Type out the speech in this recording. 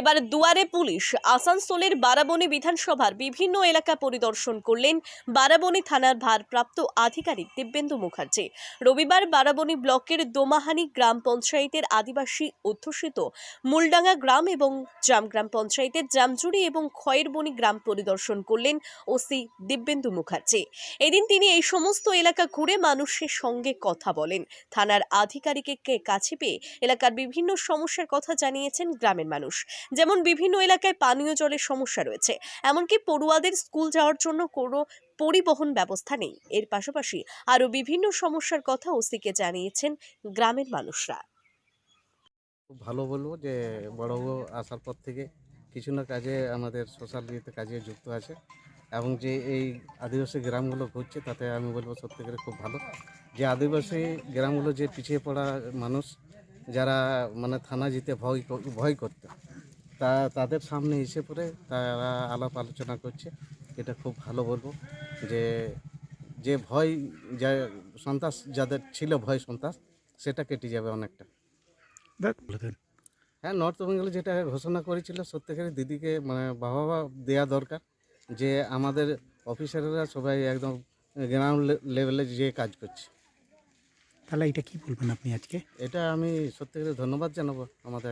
এবার দুয়ারে পুলিশ আসানসোলের বারাবণী বিধানসভার বিভিন্ন এলাকা পরিদর্শন করলেন বারাবণী থানার ভারপ্রাপ্ত আধিকারিক দিব্যেন্দু মুখার্জি। রবিবার বারাবণী ব্লকের দোমাহানি গ্রাম পঞ্চায়েতের আদিবাসী অধ্যুষিত মূলডাঙ্গা গ্রাম এবং জামগ্রাম পঞ্চায়েতের জামজুড়ি এবং খয়েরবনি গ্রাম পরিদর্শন করলেন ওসি দিব্যেন্দু মুখার্জি। এদিন তিনি এই সমস্ত এলাকা ঘুরে মানুষের সঙ্গে কথা বলেন। থানার আধিকারিককে কাছে পেয়ে এলাকার বিভিন্ন সমস্যার কথা জানিয়েছেন গ্রামের মানুষ। যেমন বিভিন্ন এলাকায় পানীয় জলের সমস্যা রয়েছে। এমনকি পড়ুয়াদের স্কুল যাওয়ার জন্য কোনো পরিবহন ব্যবস্থা নেই। এর পাশাপাশি আরও বিভিন্ন সমস্যার কথা ওসিকে জানিয়েছেন গ্রামের মানুষরা। ভালো বলব যে বড়বাবু আসার পর থেকে কিছু না কাজে আমাদের সোশ্যাল মিডিয়াতে কাজে যুক্ত আছে এবং যে এই আদিবাসী গ্রামগুলো ঘুরছে তাতে আমি বলব সত্যি করে খুব ভালো। যে আদিবাসী গ্রামগুলো যে পিছিয়ে পড়া মানুষ যারা মানে থানা যেতে ভয় ভয় করত তা তাদের সামনে এসে পড়ে তারা আলাপ আলোচনা করছে। এটা খুব ভালো বলব যে যে ভয় যা সন্ত্রাস যাদের ছিল ভয় সন্ত্রাস সেটা কেটে যাবে অনেকটা। হ্যাঁ নর্থ বেঙ্গলে যেটা ঘোষণা করেছিল সত্যিকারের দিদিকে মানে বাহবা দেওয়া দরকার যে আমাদের অফিসাররা সবাই একদম গ্রাউন্ড লেভেলে যে কাজ করছে। তাহলে এটা কি বলবেন আপনি আজকে? এটা আমি সত্যিকারের ধন্যবাদ জানাব আমাদের